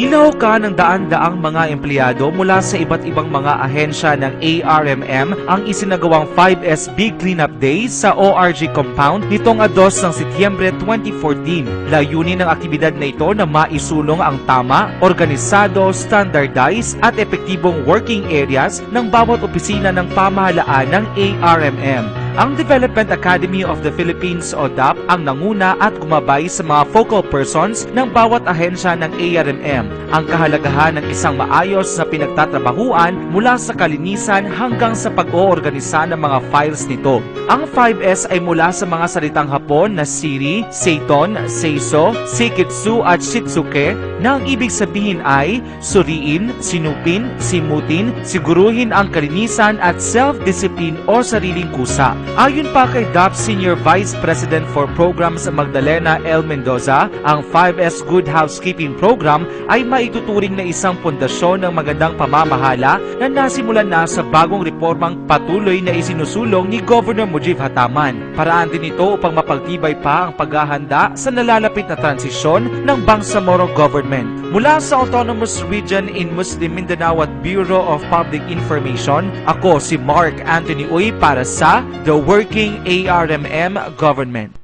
Nilaukan ng daan-daang mga empleyado mula sa iba't ibang mga ahensya ng ARMM ang isinagawang 5S Big Cleanup Day sa ORG compound nitong 2 ng Setyembre 2014. Layunin ng aktibidad na ito na maisulong ang tama, organisado, standardized at epektibong working areas ng bawat opisina ng pamahalaan ng ARMM. Ang Development Academy of the Philippines o DAP ang nanguna at gumabay sa mga focal persons ng bawat ahensya ng ARMM. Ang kahalagahan ng isang maayos na pinagtatrabahuan mula sa kalinisan hanggang sa pag-oorganisa ng mga files nito. Ang 5S ay mula sa mga salitang Hapon na Siri, Seiton, Seiso, Seiketsu at Shitsuke na ang ibig sabihin ay suriin, sinupin, simutin, siguruhin ang kalinisan at self-discipline o sariling kusa. Ayon pa kay DAP Senior Vice President for Programs Magdalena L. Mendoza, ang 5S Good Housekeeping Program ay maituturing na isang pundasyon ng magandang pamamahala na nasimulan na sa bagong reformang patuloy na isinusulong ni Governor Mujib Hataman. Paraan din ito upang mapagtibay pa ang paghahanda sa nalalapit na transisyon ng Bangsamoro Government. Mula sa Autonomous Region in Muslim Mindanao at Bureau of Public Information, ako si Mark Anthony Uy para sa The Working ARMM Government.